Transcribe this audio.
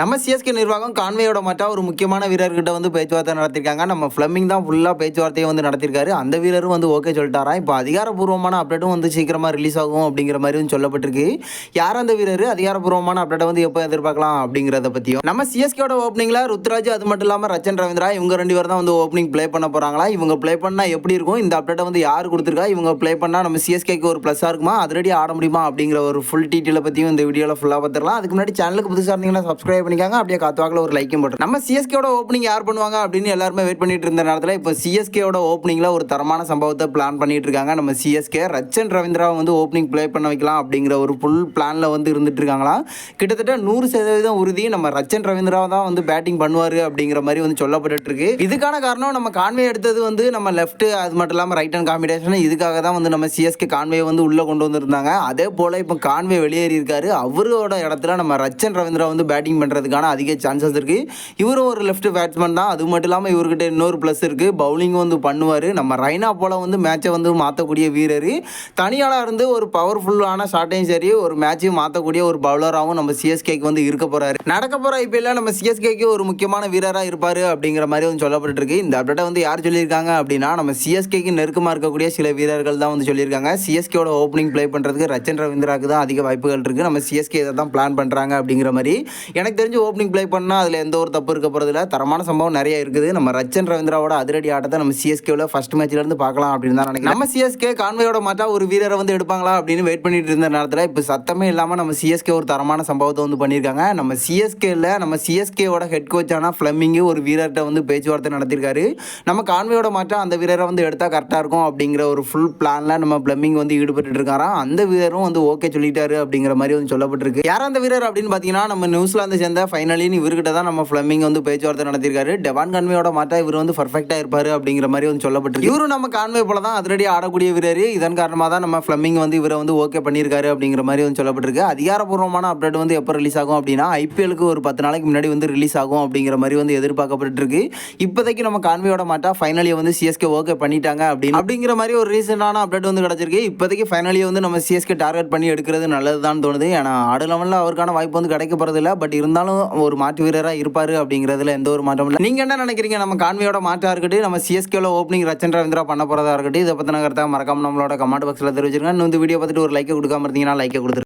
நம்ம சிஎஸ்கே நிர்வாகம் கான்வேயோட மாட்டா ஒரு முக்கியமான வீரர்கிட்ட வந்து பேச்சுவார்த்தை நடத்திருக்காங்க. நம்ம ஃப்ளமிங் தான் ஃபுல்லாக பேச்சுவார்த்தையை வந்து நடத்திருக்காரு. அந்த வீரரும் வந்து ஓகே சொல்லிட்டாரா? இப்போ அதிகாரப்பூர்வமான அப்டேட்டும் வந்து சீக்கிரமாக ரிலீஸ் ஆகும் அப்படிங்கிற மாதிரியும் சொல்லப்பட்டிருக்கு. யார் அந்த வீரர்? அதிகாரப்பூர்வமான அப்டேட்டை வந்து எப்போ எதிர்பார்க்கலாம் அப்படிங்கிறத பற்றியும் நம்ம சிஎஸ்கேட ஓப்பனிங்கில் ருத்ராஜ் அது மட்டும் இல்லாமல் ரச்சன் ரவீந்திரா இவங்க ரெண்டு பேர் தான் வந்து ஓப்பனிங் ப்ளே பண்ண போகிறாங்களா இவங்க ப்ளே பண்ணால் எப்படி இருக்கும்? இந்த அப்டேட்டை வந்து யார் கொடுத்துருக்கா? இவங்க ப்ளே பண்ணால் நம்ம சிஎஸ்கேக்கு ஒரு ப்ளஸ்ஸாக இருக்குமா? அதிரடி ஆட முடியுமா? அப்படிங்கிற ஒரு ஃபுல் டீட்டெயிலை பற்றியும் இந்த வீடியோவில் ஃபுல்லாக பார்த்துடலாம். அதுக்கு முன்னாடி சேனலுக்கு புதுசாக இருந்தீங்கன்னா சப்ஸ்கிரைப் பண்ணிக்காங்க அப்படியே காத்துவாக்கில் ஒரு லைக்கும் போட்டு நம்ம சிஎஸ்கேட ஓப்பனிங் யார் பண்ணுவாங்க அப்படின்னு எல்லாருமே வெயிட் பண்ணிட்டு இருந்த நேரத்தில் இப்போ சிஎஸ்கேயோட ஓப்பனிங்கில் ஒரு தரமான சம்பவத்தை பிளான் பண்ணிட்டு இருக்காங்க. நம்ம சிஎஸ்கே ரச்சன் ரவீந்திராவை வந்து ஓப்பனிங் ப்ளே பண்ண வைக்கலாம் அப்படிங்கிற ஒரு ஃபுல் பிளானில் வந்து இருந்துட்டு இருக்காங்களா? கிட்டத்தட்ட நூறு சதவீதம் உறுதி நம்ம ரச்சன் ரவீந்திரா தான் வந்து பேட்டிங் பண்ணுவார் அப்படிங்கிற மாதிரி வந்து சொல்லப்பட்டு இருக்கு. இதுக்கான காரணம் நம்ம கான்வே எடுத்தது வந்து நம்ம லெஃப்ட் அது மட்டும் இல்லாமல் ரைட் ஹேண்ட் காம்பினேஷன் இதுக்காக தான் வந்து நம்ம சிஎஸ்கே கான்வே வந்து உள்ளே கொண்டு வந்திருந்தாங்க. அதே போல் இப்போ கான்வே வெளியேறி இருக்காரு. அவரோட இடத்துல நம்ம ரச்சன் ரவீந்திரா வந்து பேட்டிங் பண்ணுறதுக்கான அதிக சான்சஸ் இருக்குது இவரும் ஒரு லெஃப்ட் பேட்ஸ்மேன் தான். அது மட்டும் இல்லாமல் இவர்கிட்ட இன்னொரு ப்ளஸ் இருக்குது பவுலிங் வந்து பண்ணுவார். நம்ம ரைனா போல் வந்து மேட்சை வந்து மாற்றக்கூடிய வீரர். தனியாளாக இருந்து ஒரு பவர்ஃபுல்லான ஷாட்டையும் சரி ஒரு மேட்சையும் மாற்றக்கூடிய ஒரு பவுலராகவும் நம்ம சிஎஸ்கேக்கு வந்து இருக்க போகிறாரு நடக்க போகிற ஐபிஎல்ல நம்ம சிஎஸ்கேக்கு ஒரு முக்கியமான வீரராக இருப்பார் அப்படிங்கிற மாதிரி வந்து சொல்லப்பட்டிருக்கு. இந்த அப்டேட்டை வந்து யார் சொல்லியிருக்காங்க அப்படின்னா நம்ம சிஎஸ்கேக்கு நெருக்கமாக இருக்கக்கூடிய சில வீரர்கள் தான் வந்து சொல்லியிருக்காங்க. சிஎஸ்கேவோட ஓப்பனிங் ப்ளே பண்ணுறதுக்கு ரச்சன் ரவீந்திராவுக்கு தான் அதிக வாய்ப்புகள் இருக்குது நம்ம சிஎஸ்கே இதை தான் பிளான் பண்ணுறாங்க அப்படிங்கிற மாதிரி. எனக்கு தெரிஞ்சு ஓப்பனிங் ப்ளே பண்ணால் அதில் எந்த ஒரு தப்பு இருக்க போகிறதில்ல தரமான சம்பவம் நிறைய இருக்குது. நம்ம ரச்சன் ரவீந்திராவோட அதிரடி ஆட்டத்தை நம்ம சிஎஸ்கேவில் ஃபஸ்ட் மேட்ச்லேருந்து பார்க்கலாம் அப்படின்னு தான் நினைக்கிறேன். நம்ம சிஎஸ்கே கான்வையோட மாட்டா ஒரு வீரரை வந்து எடுப்பாங்களா அப்படின்னு வெயிட் பண்ணிட்டு இருந்த நேரத்தில் இப்போ சத்தமே இல்லாமல் நம்ம சிஎஸ்கே ஒரு தரமான சம்பவத்தை வந்து பண்ணியிருக்காங்க. நம்ம சிஎஸ்கேல நம்ம சிஎஸ்கேவோட ஹெட் கோச்சான ஃப்ளமிங்கு ஒரு வீரர்கிட்ட வந்து பேச்சுவார்த்தை நடத்திருக்காரு நம்ம கான்வையோட மாற்றம் அந்த வீரரை வந்து எடுத்தால் கரெக்டாக இருக்கும் அப்படிங்கிற ஒரு ஃபுல் பிளானில் நம்ம பிளம்மிங் வந்து ஈடுபட்டு இருக்காராம். அந்த வீரரும் வந்து ஓகே சொல்லிட்டாரு அப்படிங்கிற மாதிரி வந்து சொல்லப்பட்டிருக்கு. யார் அந்த வீரர் அப்படின்னு பார்த்தீங்கன்னா நம்ம நியூசிலாந்து சேர்ந்த ஃபைனலின் இவர்கிட்ட தான் நம்ம ஃபிளமிங் வந்து பேச்சுவார்த்தை நடத்திருக்காரு டெவான் கான்வேயோட மாட்டா இவர் வந்து பர்ஃபெக்டாக இருப்பார் அப்படிங்கிற மாதிரி வந்து சொல்லப்பட்டிருக்கு. இவரும் நம்ம கான்வே போல தான் அதிரடி ஆடக்கூடிய வீரர். இதன் காரணமாக தான் நம்ம ஃபிளமிங் வந்து இவரை வந்து ஓகே பண்ணியிருக்காரு அப்படிங்கிற மாதிரி வந்து சொல்லப்பட்டிருக்கு. அதிகாரப்பூர்வமான அப்டேட் வந்து எப்போ ரிலீஸ் ஆகும் அப்படின்னா ஐபிஎலுக்கு ஒரு பத்து நாளைக்கு முன்னாடி வந்து ரிலீஸ் ஆகும் அப்படிங்கிற மாதிரி வந்து எதிர்பார்க்கப்பட்டு இருக்கு இப்போதைக்கு நம்ம கான்வேயோட மாட்டா ஃபைனலியை வந்து சிஎஸ்கே ஓகே பண்ணிட்டாங்க அப்படின்னு அப்படிங்கிற மாதிரி ஒரு ரீசனான அப்டேட் வந்து கிடச்சிருக்கு. இப்போதைக்கு ஃபைனலியை வந்து நம்ம சிஎஸ்கே டார்கெட் பண்ணி எடுக்கிறது நல்லது தான் தோணுது. ஏன்னா ஆடு லெவலில் அவருக்கான வாய்ப்பு வந்து கிடைக்க போகிறதில்ல பட் இருந்தாலும் ஒரு மாற்று வீரராக இருப்பார் அப்படிங்கிறதுல எந்த ஒரு மாற்றம் இல்லை. நீங்கள் என்ன நினைக்கிறீங்க? நம்ம கான்வியோட மாற்றாக இருக்கட்டும் நம்ம சிஎஸ்கேல ஓப்பனிங் ரச்சன் ரவீந்திரா பண்ண போகிறதா இருக்கட்டும் இதை பற்றின கருத்தாக மறக்காம நம்மளோட கமெண்ட் பாக்ஸில் தெரிவிச்சிருக்கேன் இன்னும் இந்த வீடியோ பார்த்துட்டு ஒரு லைக்கை கொடுக்காம இருந்தீங்கன்னா லைக்கை கொடுத்துருங்க.